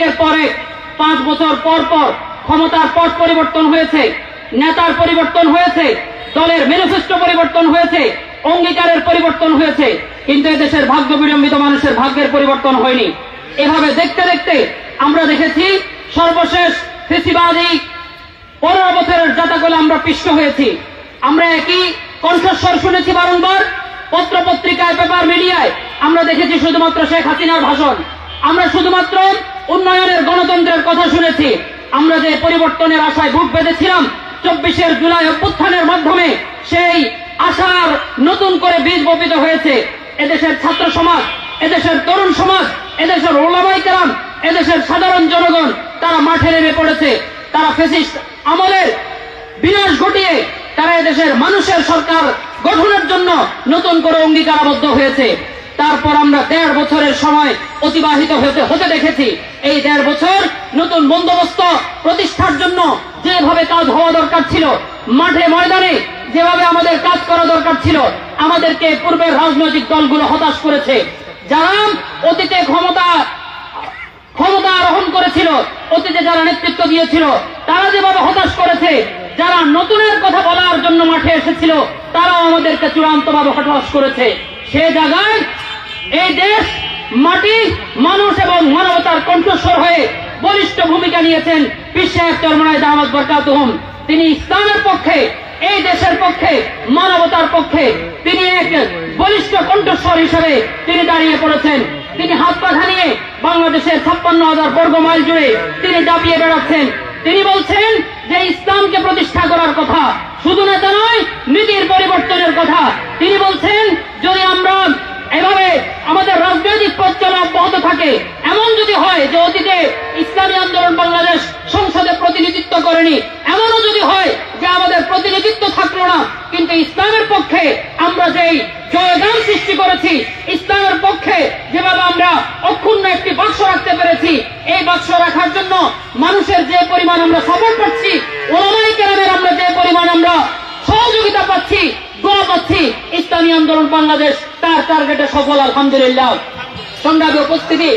একের পর পাঁচ বছর পর পর ক্ষমতার পথ পরিবর্তন হয়েছে, নেতার পরিবর্তন হয়েছে, দলের ম্যানিফেস্টো পরিবর্তন হয়েছে, অঙ্গীকারের পরিবর্তন হয়েছে, কিন্তু এদেশের ভাগ্য বিড়ম্বিত মানুষের ভাগ্যের পরিবর্তন হয়নি। এভাবে দেখতে দেখতে আমরা দেখেছি সর্বশেষ ফেসিবাদী পনেরো বছরের জাতাকলে আমরা পিষ্ট হয়েছি। আমরা একই কণ্ঠস্বর শুনেছি বারংবার, পত্র পত্রিকায়, পেপার মিডিয়ায় আমরা দেখেছি শুধুমাত্র শেখ হাসিনার ভাষণ। আমরা শুধুমাত্র উন্নয়নের গণতন্ত্রের কথা শুনেছি। আমরা যে পরিবর্তনের আশায় বুক বেঁধেছিলাম, চব্বিশের জুলাই অভ্যুত্থানের মাধ্যমে সেই আশার নতুন করে বীজ বপিত হয়েছে। এদেশের ছাত্র সমাজ, এদেশের তরুণ সমাজ, এদেশের ওলামাই এদেশের সাধারণ জনগণ, তারা মাঠে নেমে পড়েছে। তারা ফেসিস্ট আমলের বিনাশ ঘটিয়ে তারা এদেশের মানুষের সরকার গঠনের জন্য নতুন করে অঙ্গীকারাবদ্ধ হয়েছে। তারপর আমরা দেড় বছরের সময় অতিবাহিত হতে হতে দেখেছি। এই দেড় বছর নতুন বন্দোবস্ত প্রতিষ্ঠার জন্য যেভাবে কাজ হওয়া দরকার ছিল, মাঠে ময়দানে যেভাবে আমাদের কাজ করা দরকার ছিল, আমাদেরকে পূর্বের রাজনৈতিক দলগুলো হতাশ করেছে। যারা অতীতে ক্ষমতা ক্ষমতা আরোহণ করেছিল, অতীতে যারা নেতৃত্ব দিয়েছিল, তারা যেভাবে হতাশ করেছে, যারা নতুনের কথা বলার জন্য মাঠে এসেছিল, তারাও আমাদেরকে চূড়ান্তভাবে হতাশ করেছে। সে জায়গায় এই দেশ, মাটি, মানুষ এবং মানবতার কণ্ঠস্বর হয়ে বলিষ্ঠ ভূমিকা নিয়েছেন বিশ্বের চরমনায় দামাদ বরকাতুহম তিনি ইসলামের পক্ষে, এই দেশের পক্ষে, মানবতার পক্ষে তিনি এক বলিষ্ঠ কণ্ঠস্বর হিসেবে তিনি দাঁড়িয়ে পড়েছেন। তিনি হাত পাখা নিয়ে বাংলাদেশের ছাপ্পান্ন হাজার বর্গ মাইল জুড়ে তিনি দাপিয়ে বেড়াচ্ছেন। তিনি বলছেন যে ইসলামকে প্রতিষ্ঠা করার কথা শুধু নেতা নয়, নীতির পরিবর্তনের কথা। তিনি বলছেন, যদি আমরা এভাবে আমাদের রাজনৈতিক পথ চলা অব্যাহত থাকে। এমন যদি হয় যে অতীতে ইসলামী আন্দোলন বাংলাদেশ সংসদে প্রতিনিধিত্ব করেনি, এমনও যদি হয় যে আমাদের প্রতিনিধিত্ব থাকল না, কিন্তু ইসলামের পক্ষে আমরা যেই জয়গান সৃষ্টি করেছি, ইসলামের পক্ষে যেভাবে আমরা অক্ষুণ্ণ একটি বাক্স রাখতে পেরেছি, এই বাক্স রাখার জন্য মানুষের যে পরিমাণ আমরা সাপোর্ট পাচ্ছি, ওলামাই কেরামের আমরা যে পরিমাণ আমরা পাচ্ছি, ইসলামী আন্দোলন বাংলাদেশ, তার টার্গেটে সফল, আলহামদুলিল্লাহ। সংগ্রামী উপস্থিতি,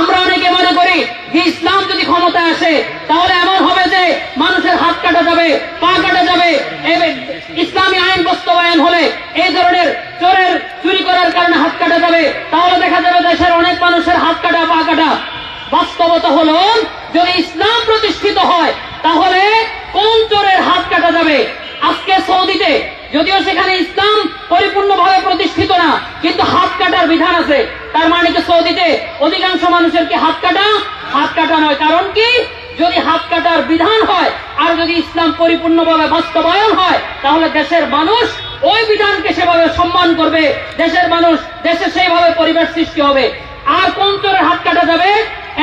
আমরা অনেকে মনে করি যে ইসলাম যদি ক্ষমতায় আসে, তাহলে এমন হবে যে মানুষের হাত কাটা যাবে, পা কাটা যাবে ইসলামী আইন বাস্তবায়ন হলে এই ধরনের চোরের চুরি করার কারণে হাত কাটা যাবে, তাহলে দেখা যাবে দেশের অনেক মানুষের হাত কাটা, পা কাটা। বাস্তবতা হলো, যদি ইসলাম প্রতিষ্ঠিত হয়, তাহলে কোন চোরের হাত কাটা যাবে? আজকে সৌদিতে যদিও সেখানে ইসলাম পরিপূর্ণভাবে প্রতিষ্ঠিত না, কিন্তু হাত কাটার বিধান আছে। তার মানে কি সৌদিতে অধিকাংশ মানুষের কি হাত কাটা? হাত কাটা নয়। কারণ কি? যদি হাত কাটার বিধান হয়, আর যদি ইসলাম পরিপূর্ণভাবে বাস্তবায়ন হয়, তাহলে দেশের মানুষ ওই বিধানকে সেভাবে সম্মান করবে। দেশের মানুষ দেশে সেইভাবে পরিবেশ সৃষ্টি হবে। আর কোন চোরের হাত কাটা যাবে?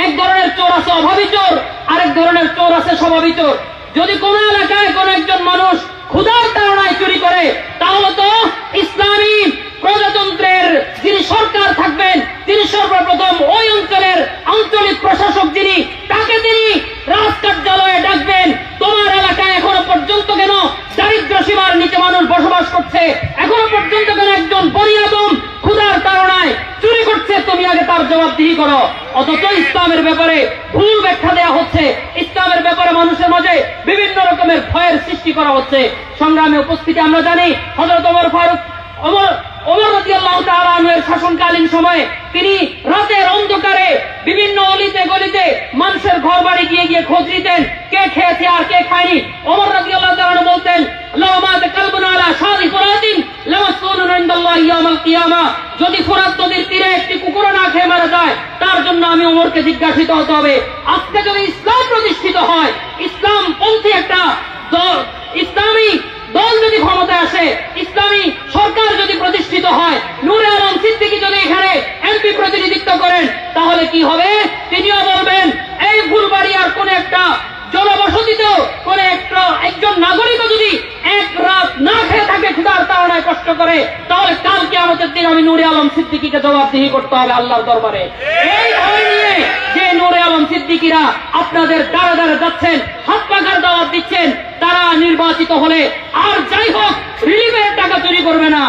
এক ধরনের চোর আছে অভাবী চোর, আরেক ধরনের চোর আছে স্বভাবী চোর। যদি কোন এলাকায় কোন একজন মানুষ ক্ষুধার তাড়নায় চুরি করে তাহলে তো ইসলামী প্রজাতন্ত্রের যিনি সরকার থাকবেন, তিনি সর্বপ্রথম ওই অঞ্চলের আঞ্চলিক প্রশাসক যিনি, তাকে তিনি রাজ কার্যালয়ে ডাকবেন। তোমার এলাকায় এখনও পর্যন্ত কেন দারিদ্র সীমার নিচে মানুষ বসবাস করছে? এখনও পর্যন্ত কেন একজন বনিয়াদম ক্ষুধার তাড়নায় চুরি করছে? তুমি আগে তার জবাবদিহি করো। অথচ ইসলামের ব্যাপারে ভুল ব্যাখ্যা দেওয়া হচ্ছে। ইসলামের ব্যাপারে মানুষের মাঝে বিভিন্ন রকমের ভয়ের সৃষ্টি করা হচ্ছে। সংগ্রামে উপস্থিতি আমরা জানি। হজরত ওমর ফারুক, ওমর শাসনকালীন সময়ে তিনি রাতের অন্ধকারে বিভিন্ন অলিতে গলিতে মানুষের ঘর বাড়ি গিয়ে গিয়ে খোঁজ নিতেন, কে খেয়েছে আর কে খায়নি। ওমর রাদিয়াল্লাহু তাআলা আনহু বলতেন যদি ফুরাত নদীর তীরে একটি কুকুর না খেয়ে মারা যায়, তার জন্য আমি ওমরকে জিজ্ঞাসিত হতে হবে, আজকে যদি ইসলাম প্রতিষ্ঠিত হয় ইসলাম পন্থী একটা ইসলামী দল যদি ক্ষমতায় আসে, ইসলামী সরকার যদি প্রতিষ্ঠিত হয়, নূরে আলম সিদ্দিকী যদি এখানে এমপি প্রতিনিধিত্ব করেন, তাহলে কি হবে? তিনিও বলবেন, এই ফুলবাড়িয়ার কোন একটা জনবসতিতেও কোন একটা একজন নাগরিকও যদি এক রাত না খেয়ে থাকে ক্ষুধার তাড়নায় কষ্ট করে, তাহলে কালকে আমাদের দিন আমি নূরে আলম সিদ্দিকীকে জবাবদিহি করতে হবে আল্লাহর দরবারে। এই ভয় নিয়ে যে নূরে আলম সিদ্দিকিরা আপনাদের দ্বারা দ্বারা যাচ্ছেন, হাত পাখার দাওয়াত দিচ্ছেন তারা নির্বাচিত হলে আর যাই হোক, রিলিফের টাকা চুরি করবে না।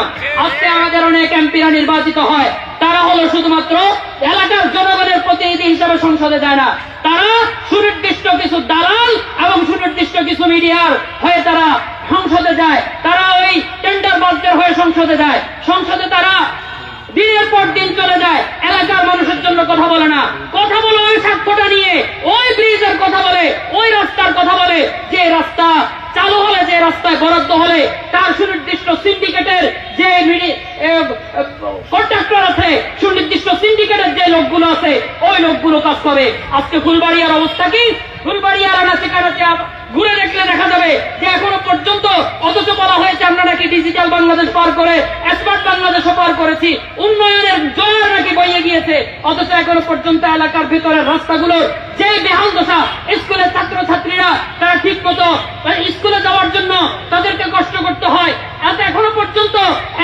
আজকে আমাদের অনেক এমপিরা নির্বাচিত হয়। তারা হলো শুধুমাত্র এলাকার জনগণের প্রতিনিধি হিসাবে সংসদে যায় না। তারা সুনির্দিষ্ট কিছু দালাল এবং সুনির্দিষ্ট কিছু মিডিয়ার হয়ে তারা সংসদে যায়। তারা ওই টেন্ডার বাজদের হয়ে সংসদে যায়। সংসদে তারা দিনের পর দিন চলে যায়। এলাকার মানুষের জন্য কথা বলে না। কথা বলে ওই স্বার্থটা নিয়ে, ওই ব্রিজের কথা বলে, ওই রাস্তার কথা বলে। যে রাস্তা চালু হলে যে রাস্তায় বরাদ্দ হলে, তার সুনির্দিষ্ট সিন্ডিকেটের যে কন্ট্রাক্টর আছে, সুনির্দিষ্ট সিন্ডিকেটের যে লোকগুলো আছে, ওই লোকগুলো কাজ করে। আজকে ফুলবাড়িয়ার অবস্থা কি? ফুলবাড়িয়ার আনাচে কানাচে ঘুরে দেখলে দেখা যাবে যে এখনও পর্যন্ত অথচ বলা হয়েছে আমরা নাকি ডিজিটাল বাংলাদেশ পার করে স্মার্ট বাংলাদেশও পার করেছি। উন্নয়নের জোয়ার নাকি বইয়ে গিয়েছে, অথচ এখনও পর্যন্ত এলাকার ভিতরের রাস্তাগুলোর যে বেহাল দশা স্কুলের ছাত্র ছাত্রীরা তারা ঠিক মতো স্কুলে যাওয়ার জন্য তাদেরকে কষ্ট করতে হয়। এত এখনও পর্যন্ত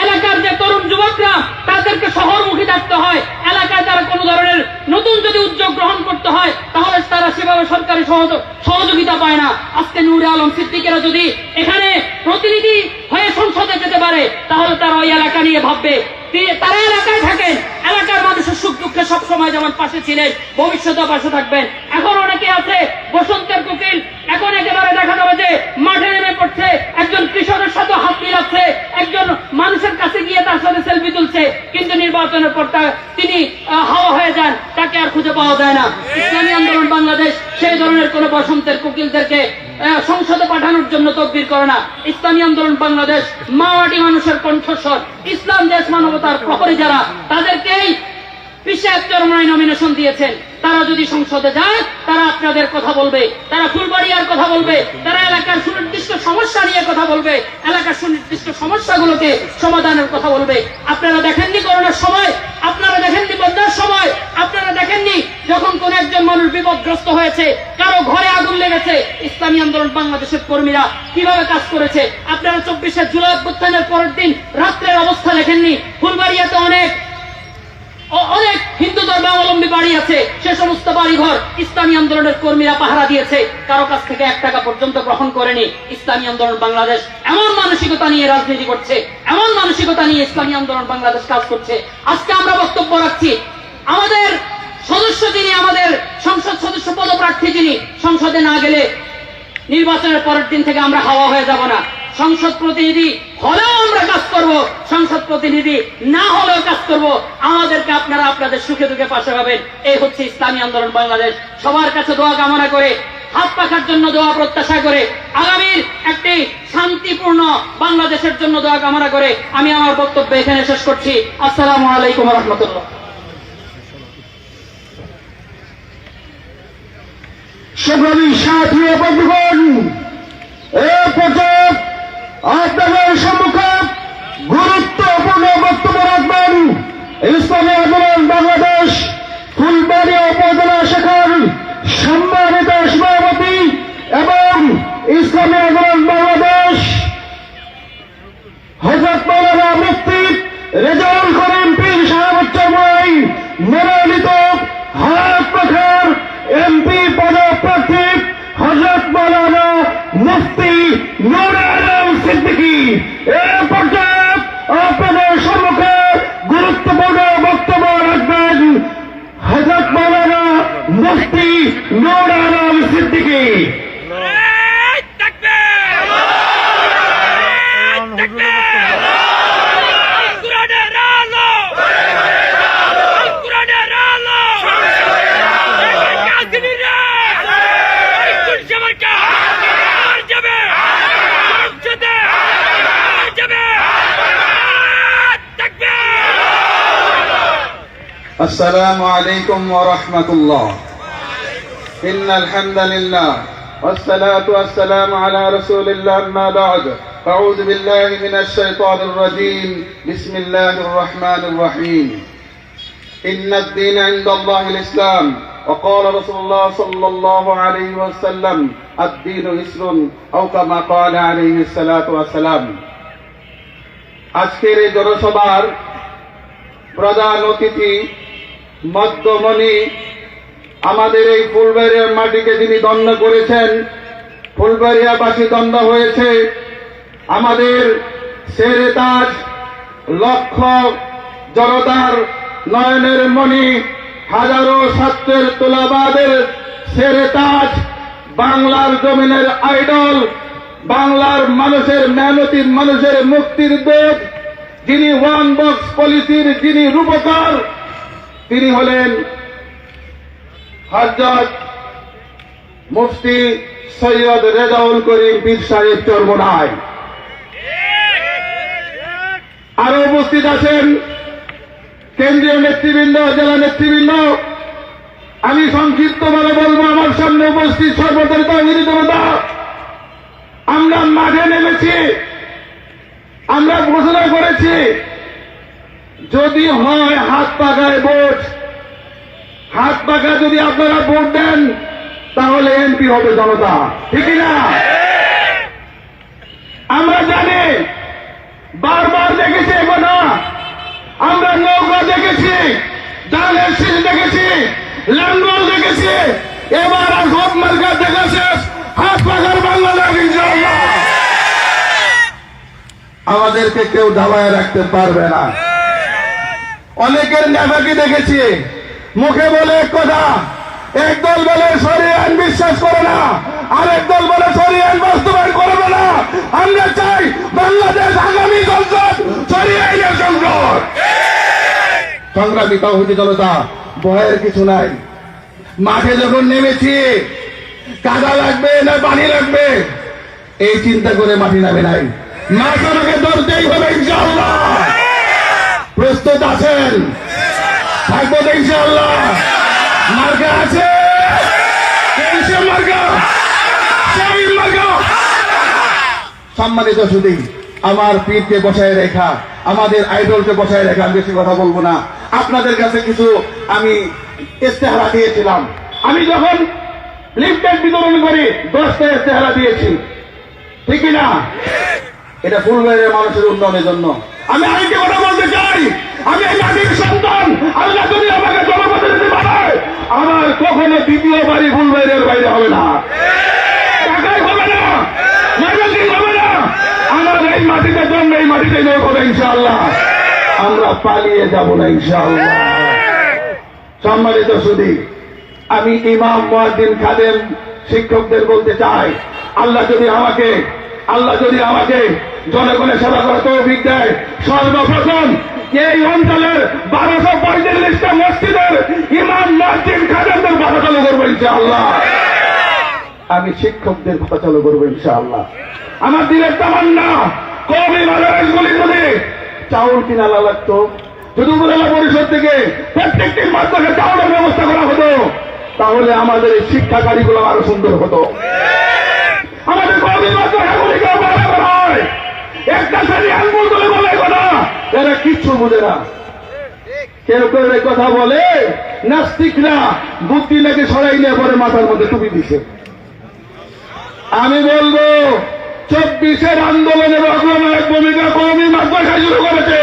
এলাকার যে তরুণ যুবকরা তাদেরকে শহরমুখী থাকতে হয়। এলাকায় তারা কোনো ধরনের নতুন যদি উদ্যোগ গ্রহণ করতে হয়, তাহলে তারা সেভাবে সরকারি সহযোগ- সহযোগিতা পায় না। আজকে নূরে আলম সিদ্দিকেরা যদি এখানে প্রতিনিধি হয়ে সংসদে যেতে পারে, তাহলে তারা ওই এলাকা নিয়ে ভাববে। তারা এলাকায় থাকেন। এলাকার মানুষের সুখ দুঃখে সবসময় যেমন পাশে ছিলেন, ভবিষ্যতেও পাশে থাকবেন। এখন অনেকে আছে, বসন্তের কুকিল, এখন একেবারে দেখা যাবে যে মাঠে নেমে পড়ছে, একজন কৃষকের সাথে হাত মিলাচ্ছে, একজন মানুষের কাছে গিয়ে তার সাথে সেলফি তুলছে, কিন্তু নির্বাচনের পর তিনি হাওয়া হয়ে যান, তাকে আর খুঁজে পাওয়া যায় না। ইসলামী আন্দোলন বাংলাদেশ সেই ধরনের কোন বসন্তের কুকিলদেরকে সংসদে পাঠানোর জন্য তদবির করে না। ইসলামী আন্দোলন বাংলাদেশ মাওয়াটি মানুষের কণ্ঠস্বর। ইসলাম দেশ মানবতার প্রহরী যারা, তাদেরকেই পিসাব চরমায় নমিনেশন দিয়েছেন। তারা যদি সংসদে যায়, তারা আপনাদের কথা বলবে। তারা ফুলবাড়িয়ার কথা বলবে। তারা এলাকার সুনির্দিষ্ট সমস্যা নিয়ে কথা বলবে। এলাকার সুনির্দিষ্ট সমস্যাগুলোকে সমাধানের কথা বলবে। আপনারা দেখেননি করোনার সময়? দেখেননি বন্যার সময়? আপনারা দেখেননি যখন কোন একজন মানুষ বিপদগ্রস্ত হয়েছে, কারও ঘরে আগুন লেগেছে? ইসলামী আন্দোলন বাংলাদেশের কর্মীরা কীভাবে কাজ করেছে? আপনারা চব্বিশে জুলাই অভ্যুত্থানের পরের দিন রাত্রের অবস্থা দেখেননি? ফুলবাড়িয়াতে অনেক অনেক হিন্দু ধর্মাবলম্বী বাড়ি আছে, সে সমস্ত বাড়িঘর ইসলামী আন্দোলনের কর্মীরা পাহারা দিয়েছে। কারও কাছ থেকে এক টাকা পর্যন্ত গ্রহণ করেনি। ইসলামী আন্দোলন বাংলাদেশ এমন মানসিকতা নিয়ে রাজনীতি করছে, এমন মানসিকতা নিয়ে ইসলামী আন্দোলন বাংলাদেশ কাজ করছে। আজকে আমরা বক্তব্য রাখছি, আমাদের সদস্য যিনি, আমাদের সংসদ সদস্য পদপ্রার্থী যিনি, সংসদে না গেলে নির্বাচনের পরের দিন থেকে আমরা হাওয়া হয়ে যাব না। সংসদ প্রতিনিধি হলেও আমরা কাজ করব। সংসদ প্রতিনিধি না হলেও কাজ করব। আমাদেরকে আপনারা আপনাদের সুখে দুঃখে পাশে পাবেন। এই হচ্ছে ইসলামী আন্দোলন বাংলাদেশ। সবার কাছে দোয়া কামনা করে, হাত পাখার জন্য দোয়া প্রত্যাশা করে, আগামীর একটি শান্তিপূর্ণ বাংলাদেশের জন্য দোয়া কামনা করে আমি আমার বক্তব্য এখানে শেষ করছি। আসসালামু আলাইকুম রহমতুল্লাহ সংগ্রামী সাথী বন্ধুগণ, এ পর্যায়ে আপনাদের সম্মুখে গুরুত্বপূর্ণ বক্তব্য রাখবেন ইসলামী আন্দোলন বাংলাদেশ ফুলবাড়িয়া উপজেলা শাখার সম্মানিত সভাপতি এবং ইসলামী আন্দোলন বাংলাদেশ, হজরত মৌলানা মুফতি রেজাউল করিম পীর সাহেব চৌমাই মনোনীত হাত পাখার এমপি পদপ্রার্থী হজরত মৌলানা মুফতি নুর আলম সিদ্দিকি। এ পর্যায়ে আপনাদের সম্মুখে গুরুত্বপূর্ণ বক্তব্য রাখবেন হজরত মৌলানা মুফতি নুর আলম সিদ্দিকী এই তাকবীর! এই তাকবীর! আল কোরআনের আলো! আল কোরআনের আলো! এই কাজিনীরা! এই তুলসী মার্কা! আর যাবে! সংসদে! আর যাবে! এই তাকবীর! السلام عليكم ورحمة الله إن الحمد لله والصلاة والسلام على رسول الله ما بعد أعوذ بالله من الشيطان الرجيم بسم الله الرحمن الرحيم إن الدين عند الله الإسلام وقال رسول الله صلى الله عليه وسلم الدين يسر أو كما قال عليه الصلاة والسلام আজকের এই জনসভার প্রধান অতিথি মধ্যমণি আমাদের এই ফুলবাড়িয়ার মাটিকে যিনি দণ্ড করেছেন, ফুলবাড়িয়াবাসী দণ্ড হয়েছে। আমাদের শেরে তাজ লক্ষ জনতার নয়নের মণি, হাজারো ছাত্রের তোলাবাদের শেরে তাজ বাংলার জমিনের আইডল, বাংলার মানুষের মেহনতি, মানুষের মুক্তির দূত যিনি ওয়ান বক্স পলিসির যিনি রূপকার তিনি হলেন হজরত মুফতি সৈয়দ রেজাউল করিম পীর সাহেব চর্মনায়। আরও উপস্থিত আছেন কেন্দ্রীয় নেতৃবৃন্দ, জেলা নেতৃবৃন্দ। আমি সংক্ষিপ্ত ভাবে বলব, আমার সামনে উপস্থিত সর্বদলিত জনতা। আমরা মাঠে নেমেছি, আমরা ঘোষণা করেছি যদি হয় হাত পাকায় ভোট। হাত পাকা যদি আপনারা ভোট দেন, তাহলে এমপি হবে জনতা। ঠিক না আমরা জানি, বারবার দেখেছি কথা। আমরা নৌকা দেখেছি ডালের শীষ দেখেছি, লাঙ্গল দেখেছি। এবার আর ভোট মার্কা দেখা শেষ। হাত পাখার বাংলাদেশ, ইনশাআল্লাহ। আমাদেরকে কেউ দাবায় রাখতে পারবে না। অনেকের নেতাকে দেখেছি। মুখে বলে এক কথা, এক দল বলে সরিয়ে আইন বিশ্বাস করে না, আরেক দল বলে সরিয়ে আইন বাস্তবায়ন করবে না। আমরা চাই বাংলাদেশ আগামী সংসদ সরিয়ে আইনের সংসদ। সংগ্রামী তহবিল জনতা, ভয়ের কিছু নাই। মাঠে যখন নেমেছি, কাদা লাগবে না পানি লাগবে, এই চিন্তা করে মাটি নামে নাই। মাঠ ধরতেই হবে ইনশাআল্লাহ। প্রস্তুত আছেন? থাকব তো ইনশাআল্লাহ। মার্কা আছে? সম্মানিত সুদী আমার পীরকে বসায় রেখা, আমাদের আইডলকে বসায় রেখা আমি বেশি কথা বলব না। আপনাদের কাছে কিছু আমি ইস্তেহারা দিয়েছিলাম। আমি যখন লিফটেড বিতরণ করি দশটা ইস্তেহারা দিয়েছি, ঠিক না? এটা ফুলবাড়ির মানুষের উন্নয়নের জন্য। আমি আরেকটি কথা বলতে চাই। আমি মাটির সন্তান। আল্লাহ যদি আমাকে আমার কখনো দ্বিতীয় বাড়ি ফুলবাড়ির বাইরে হবে না। মাটিতে আমরা পালিয়ে যাব না, ইনশাআল্লাহ। সম্মানিত আমি ইমাম মুয়াদ্দিন খাদেম শিক্ষকদের বলতে চাই, আল্লাহ যদি আমাকে আল্লাহ যদি আমাকে জনগণের সেবা করার তৌফিক দেয়, সর্বপ্রথম এই অঞ্চলের বারোশো পঁয়তাল্লিশটা মসজিদের ইমাম মুয়াদ্দিন খাদেমদের কথা চালু করব ইনশাআল্লাহ। আমি শিক্ষকদের কথা চালু করব ইনশাআল্লাহ। আমার দিনের তামান্না কমই মাদ্রাসগুলি যদি চাউল কিনা লাগতো। যদি উপজেলা পরিষদ থেকে প্রত্যেকটি মাদ্রাসা চাউলের ব্যবস্থা করা হতো, তাহলে আমাদের এই শিক্ষা কারিগুলো আরও সুন্দর হতো। আমাদের করা হয় একটা শ্রেণি আঙ্গুল তুলে বলে কথা। এরা কিচ্ছু বুঝে না। কেউ এই কথা বলে, নাস্তিকরা বুদ্ধি নাকি সরাই নিয়ে পরে মাথার মধ্যে টুপি দিছে। আমি বলব, চব্বিশের আন্দোলনে অগ্রণয়ের ভূমিকা কমই মাদ্রাসা শুরু করেছে।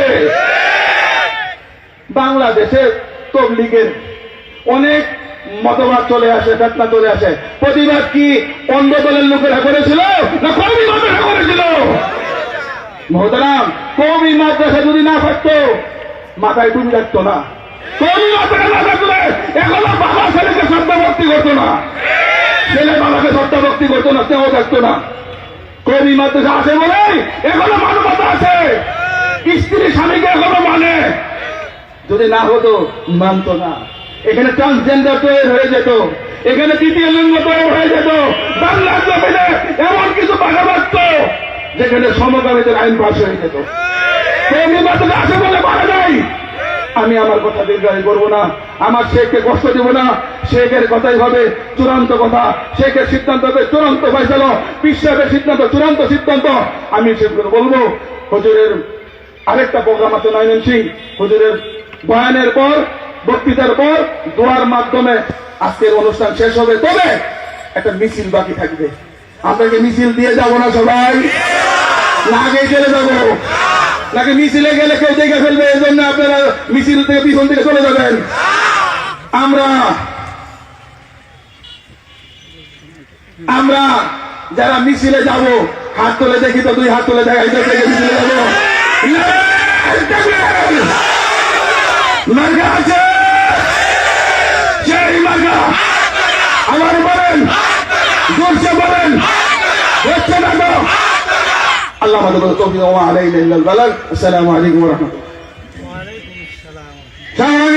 বাংলাদেশে তবলিগের অনেক মতবাদ চলে আসে, ফেতনা চলে আসে। প্রতিবাদ কি অন্য দলের লোকেরা করেছিল না কমই মাদ্রাসা করেছিল? মহতারাম কমই মাদ্রাসা যদি না থাকতো, মাথায় টুপি থাকতো না। কমই মাদ্রাসা না ছেলেকে শ্রদ্ধা করতো না। ছেলে বাবাকে শ্রদ্ধা ভক্তি করতো না কেউ থাকতো না। কবি মাদ্রাসা আছে বলে এখনও মানবতা আছে। স্ত্রী স্বামীকে এখনও মানে। যদি না হতো, মানতো না। এখানে ট্রান্সজেন্ডার তৈরি হয়ে যেত। এখানে তৃতীয় লিঙ্গ তৈরি হয়ে যেত। বাংলার জমিনে এমন কিছু বাধা বাঁচত যেখানে সমকামীদের আইন পাশ হয়ে যেত। মাদ্রাসা আছে বলে মারা আমি আমার কথা দীর্ঘায়ী করব না। আমার শেখকে কষ্ট দিব না। শেখের কথাই হবে চূড়ান্ত কথা। শেখের সিদ্ধান্ত হবে চূড়ান্ত ফয়সাল। বিশ্বের সিদ্ধান্ত, চূড়ান্ত সিদ্ধান্ত। আমি সেগুলো বলব। হুজুরের আরেকটা প্রোগ্রাম আছে নয়ন সিং। হুজুরের বয়ানের পর, বক্তৃতার পর, দোয়ার মাধ্যমে আজকের অনুষ্ঠান শেষ হবে। তবে একটা মিছিল বাকি থাকবে। আপনাকে মিছিল দিয়ে যাব না সবাই? আগে চলে যাব। নাকি মিছিলে গেলে কেউ দেখে ফেলবে এই জন্য আপনারা মিছিল থেকে পিছন থেকে চলে যাবেন। আমরা আমরা যারা মিছিলে যাব, হাত তুলে দেখি তো, দুই হাত তুলে দেখাই তো থেকে মিছিলে যাব। মার্গা আছে! সেই মার্গা আল্লাহ আমাদের মধ্যে তৌফিক ওয়া আলাইনা ইল্লাল বালাগ আসসালামু আলাইকুম ওয়া রাহমাতুল্লাহ সংগ্রামী সহযোদ্ধা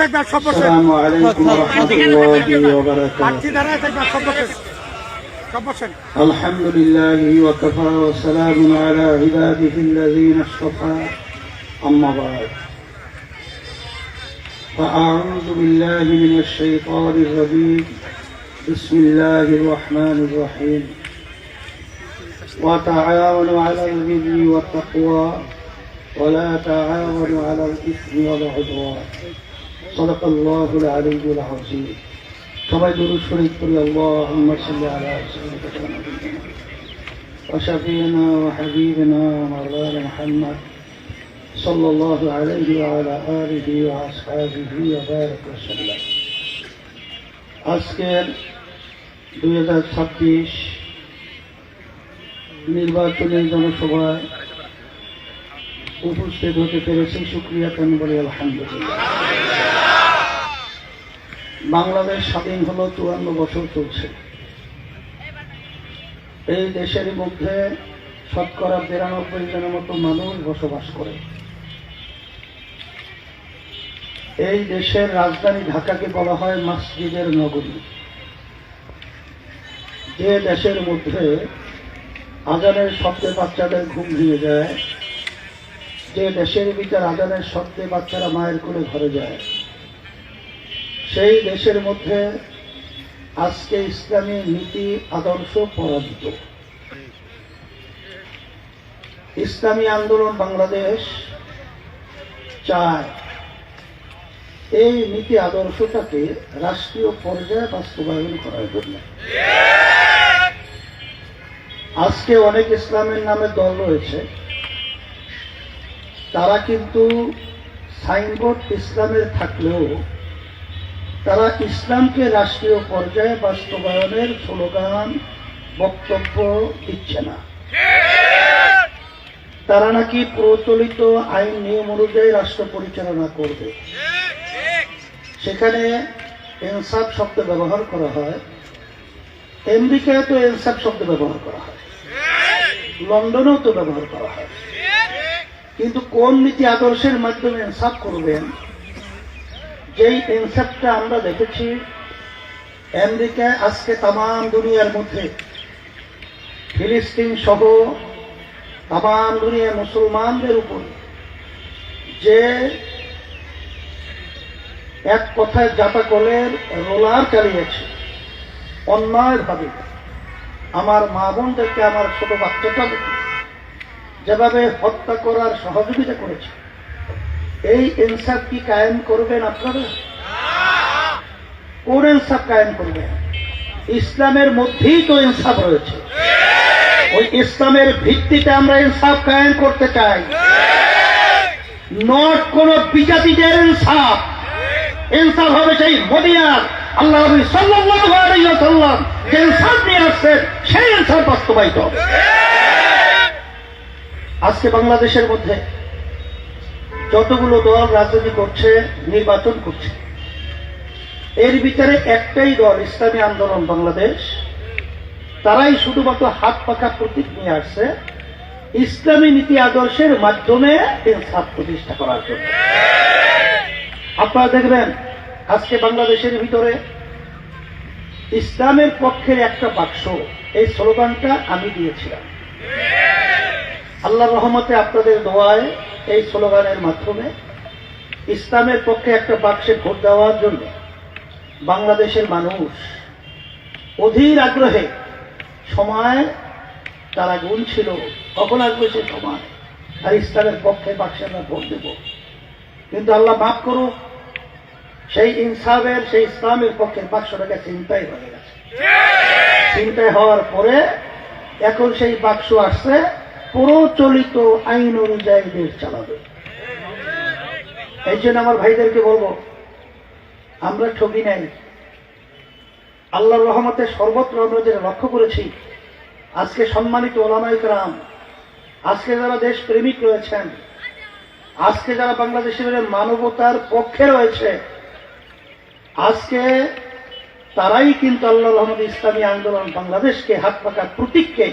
শুধু প্রার্থী থাকবে আর সব বসে আসসালামু আলাইকুম ওয়া রাহমাতুল্লাহি ওয়া প্রার্থী বারাকাতুহু দাঁড়ায় থাকবে আর সব বসে সব বসেন الحمد لله وكفى وسلام على عباده الذين اصطفى أما بعد فأعوذ بالله من الشيطان الرجيم بسم الله الرحمن الرحيم وتعاونوا على البر والتقوى ولا تعاونوا على الإثم والعدوان صدق الله العلي العظيم সবাই দরুদ শরীফ করি আল্লাহুম্মা সাল্লি আলা সাইয়্যিদিনা মুহাম্মাদ وشفينا وحبيبنا مولانا محمد صلى الله عليه وعلى آله وأصحابه وبارك وسلم আজকের দুই হাজার ছাব্বিশ নির্বাচনের জনসভায় উপস্থিত হতে পেরেছি সুক্রিয়া কেন বলে আলহামদুলিল্লাহ বাংলাদেশ স্বাধীন হলো চুয়ান্ন বছর চলছে। এই দেশের মধ্যে শতকরা বিরানব্বই জনের মতো মানুষ বসবাস করে। এই দেশের রাজধানী ঢাকাকে বলা হয় মসজিদের নগরী। যে দেশের মধ্যে আজানের শব্দে বাচ্চাদের ঘুম ভেঙে যায়, যে দেশের ভিতর আজানের শব্দে বাচ্চারা মায়ের কোলে ঘরে যায় সেই দেশের মধ্যে আজকে ইসলামী নীতি, আদর্শ পরাজিত। ইসলামী আন্দোলন বাংলাদেশ চায়। এই নীতি, আদর্শটাকে রাষ্ট্রীয় পর্যায়ে বাস্তবায়ন করার জন্য। আজকে অনেক ইসলামের নামে দল রয়েছে। তারা কিন্তু সাইনবোর্ড ইসলামের থাকলেও তারা ইসলামকে রাষ্ট্রীয় পর্যায়ে বাস্তবায়নের স্লোগান, বক্তব্য দিচ্ছে না। তারা নাকি প্রচলিত আইন নিয়ম অনুযায়ী রাষ্ট্র পরিচালনা করবে। সেখানে এনসাফ শব্দ ব্যবহার করা হয়। আমেরিকায় তো এনসাফ শব্দ ব্যবহার করা হয়। লন্ডনেও তো ব্যবহার করা হয়। কিন্তু কোন নীতি আদর্শের মাধ্যমে ইনসাফ করবেন যেই ইনসাফটা আমরা দেখেছি, আমেরিকায় আজকে তাম দুনিয়ার মধ্যে, ফিলিস্তিন সহ তাম দুনিয়ার মুসলমানদের উপর যে এক কথায় জাতাকলের রোলার চালিয়েছে, অন্যায়ভাবে। আমার মা বোনদেরকে, আমার ছোট বাচ্চাটা যেভাবে হত্যা করার সহযোগিতা করেছে এই ইনসাফ কি কায়েম করবেন আপনারা? কোন ইনসাফ কায়েম করবেন? ইসলামের মধ্যেই তো ইনসাফ রয়েছে। ওই ইসলামের ভিত্তিতে আমরা ইনসাফ কায়েম করতে চাই। নট কোন বিজাতিদের ইনসাফ। ইনসাফ হবে সেই মদিনার আল্লাহ নবী সাল্লাল্লাহু আলাইহি ওয়াসাল্লাম যে ইনসাফ নিয়ে আসছেন, সেই ইনসাফ বাস্তবায়িত হবে। আজকে বাংলাদেশের মধ্যে যতগুলো দল রাজনীতি করছে, নির্বাচন করছে। এর ভিতরে একটাই দল, ইসলামী আন্দোলন বাংলাদেশ, তারাই শুধুমাত্র হাত পাখা প্রতীক নিয়ে আসছে। ইসলামী নীতি আদর্শের মাধ্যমে ইনসাফ প্রতিষ্ঠা করার জন্য। আপনারা দেখবেন, আজকে বাংলাদেশের ভিতরে ইসলামের পক্ষের একটা বাক্স, এই স্লোগানটা আমি দিয়েছিলাম। আল্লাহ রহমতে আপনাদের দোয়ায় এই স্লোগানের মাধ্যমে ইসলামের পক্ষে একটা বাক্সে ভোট দেওয়ার জন্য বাংলাদেশের মানুষ অধীর আগ্রহে সময় তারা গুনছিল কখন আসবে সে সময়? আর ইসলামের পক্ষে বাক্সে আমরা ভোট দেব। কিন্তু আল্লাহ মাফ করুক সেই ইনসাফের সেই ইসলামের পক্ষের বাক্সটাকে চিন্তাই হয়ে গেছে। চিন্তায় হওয়ার পরে এখন সেই বাক্স আসছে প্রচলিত আইন অনুযায়ী দেশ চালাবে। এই জন্য আমার ভাইদেরকে বলব, আমরা ঠকি নাই। আল্লাহর রহমতে সর্বত্র আমরা যেটা লক্ষ্য করেছি, আজকে সম্মানিত ওলামাইকরাম আজকে যারা দেশ প্রেমিক রয়েছেন, আজকে যারা বাংলাদেশের মানবতার পক্ষে রয়েছে, আজকে তারাই কিন্তু আল্লাহ রহমদ ইসলামী আন্দোলন বাংলাদেশকে হাত পাকা প্রতীককে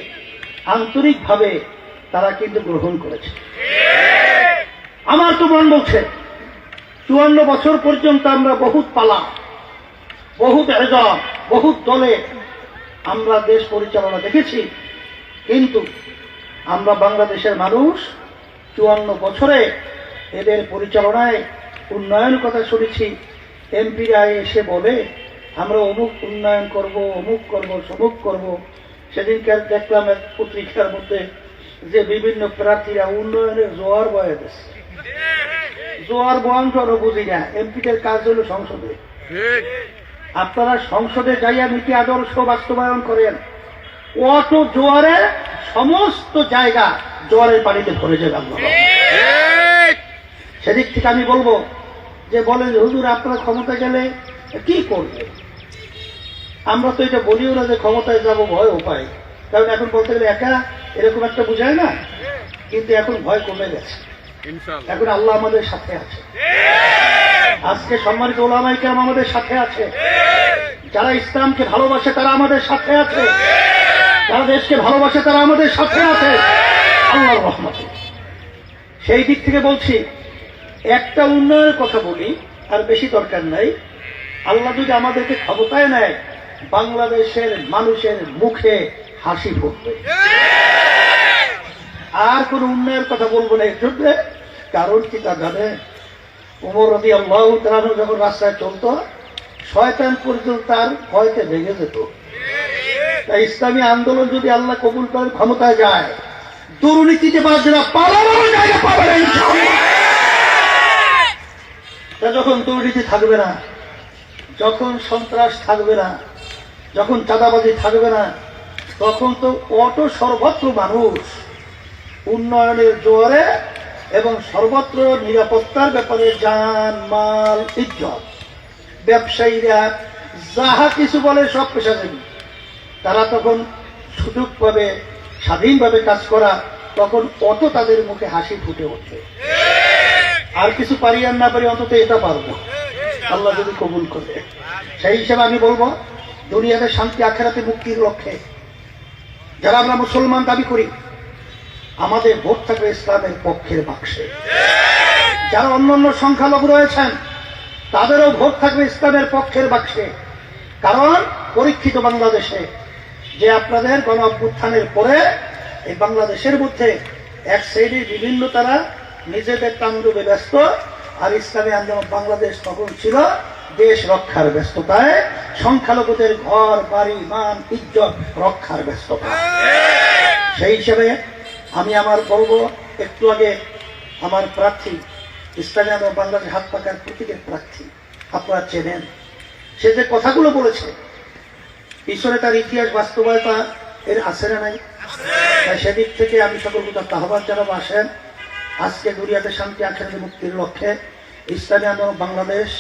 আন্তরিকভাবে তারা কিন্তু গ্রহণ করেছে। আমার তো মন বলছে, চুয়ান্ন বছর পর্যন্ত আমরা বহুত পালা, বহুত এজম বহুত দলে আমরা দেশ পরিচালনা দেখেছি, কিন্তু আমরা বাংলাদেশের মানুষ চুয়ান্ন বছরে এদের পরিচালনায় উন্নয়ন কথা শুনেছি। এমপিরা এসে বলে, আমরা অমুক উন্নয়ন করব, অমুক করব, সমুক করব। সেদিনকে দেখলাম এক পত্রিকার মধ্যে যে বিভিন্ন প্রার্থীরা উন্নয়নের জোয়ার বয়ে দিচ্ছে জোয়ার বয়ান তো বুঝি না, এমপিদের কাজ হলো সংসদে। আপনারা সংসদে যাইয়া নীতি আদর্শ বাস্তবায়ন করেন। অত জোয়ারে সমস্ত জায়গা জোয়ারের পানিতে ভরে যাবে সেদিক থেকে আমি বলব যে বলেন, হুজুর, আপনারা ক্ষমতা গেলে কি করবে আমরা তো এটা বলিও না যে ক্ষমতায় যাব, ভয় উপায়। কারণ এখন বলতে গেলে একা এরকম একটা বুঝায় না? কিন্তু এখন ভয় কমে গেছে। এখন আল্লাহ আমাদের সাথে আছে। আজকে সম্মানিত ওলামাই কেরাম আমাদের সাথে আছে। যারা ইসলামকে ভালোবাসে তারা আমাদের সাথে আছে। যারা দেশকে ভালোবাসে তারা আমাদের সাথে আছে। আল্লাহর রহমতে। সেই দিক থেকে বলছি একটা উন্নয়নের কথা বলি আর বেশি দরকার নাই। আল্লাহ যদি আমাদেরকে ক্ষমতায় নেয় বাংলাদেশের মানুষের মুখে হাসি ফুটবে। আর কোন উন্নয়নের কথা বলব না এর জন্য কারণ কি তা জানে? উমর রদি আল্লাহ যখন রাস্তায় চলতো, শয়তান পর্যন্ত তার ভয়তে ভেঙে যেত। তাই ইসলামী আন্দোলন যদি আল্লাহ কবুল করেন, ক্ষমতায় যায়। দুর্নীতিতে পালানোর পাবে না, ইনশাআল্লাহ। যখন দুর্নীতি থাকবে না, যখন সন্ত্রাস থাকবে না, যখন চাঁদাবাজি থাকবে না তখন তো অটো সর্বত্র মানুষ। উন্নয়নের জোয়ারে এবং সর্বত্র নিরাপত্তার ব্যাপারে যান মাল, ইজ্জত। ব্যবসায়ীরা যাহা কিছু বলে সব পেশাজীবী তারা তখন সুযোগ পাবে স্বাধীনভাবে কাজ করা, তখন অত তাদের মুখে হাসি ফুটে ওঠে। আর কিছু পারি আর না পারি অন্তত এটা পারব। আল্লাহ যদি কবুল করে। সেই হিসেবে আমি বলব, দুনিয়াতে শান্তি, আখেরাতে মুক্তির লক্ষ্যে। যারা আমরা মুসলমান দাবি করি, আমাদের ভোট থাকবে ইসলামের পক্ষের বাক্সে। যারা অন্যান্য সংখ্যালঘু রয়েছেন, তাদেরও ভোট থাকবে ইসলামের পক্ষের বাক্সে। কারণ পরীক্ষিত বাংলাদেশে যে আপনাদের গণ অভ্যুত্থানের পরে এই বাংলাদেশের মধ্যে এক শ্রেণির বিভিন্ন তারা নিজেদের তাণ্ডবে ব্যস্ত, আর ইসলামী আন্দোলন বাংলাদেশ তখন ছিল দেশ রক্ষার ব্যস্ততায় সংখ্যালঘুদের ঘর, বাড়ি, মান, ইজ্জত রক্ষার ব্যস্ততা। সেই হিসেবে আমি আমার বলব একটু আগে আমার প্রার্থী ইসলামী আন্দোলন বাংলাদেশ হাত পাকার প্রতীকের প্রার্থী, আপনারা চেনেন। সে যে কথাগুলো বলেছে, ঈশ্বরে তার ইতিহাস বাস্তবতা এর আছে না নাই। তাই সেদিক থেকে আমি সকল কথা আহ্বান জানাব, আসেন। আজকে দুনিয়াতে শান্তি, আখেরাতে মুক্তির লক্ষ্যে ইসলামী আন্দোলন বাংলাদেশ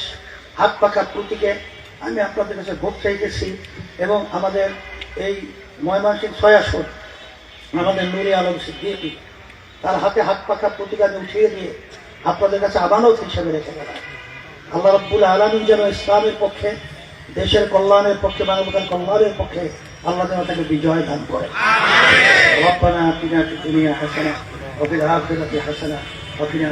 হাত পাখার প্রতীকে আমি আপনাদের কাছে ভোট চাইতেছি এবং আমাদের এই ময়মনসিংহ ছয় আসন আমাদের নুরে আলম সিদ্দিকি তার হাতে হাত পাখা প্রতীক আমি উঠিয়ে দিয়ে আপনাদের কাছে আমানত হিসেবে রেখে গেলাম। আল্লাহ রব্বুল আলমী যেন ইসলামের পক্ষে দেশের কল্যাণের পক্ষে মানবতার কল্যাণের পক্ষে আল্লাহ যেন তাকে বিজয় দান করে। রব্বানা দুনিয়া হাসানা ওয়া ফিল হাসানা কিনা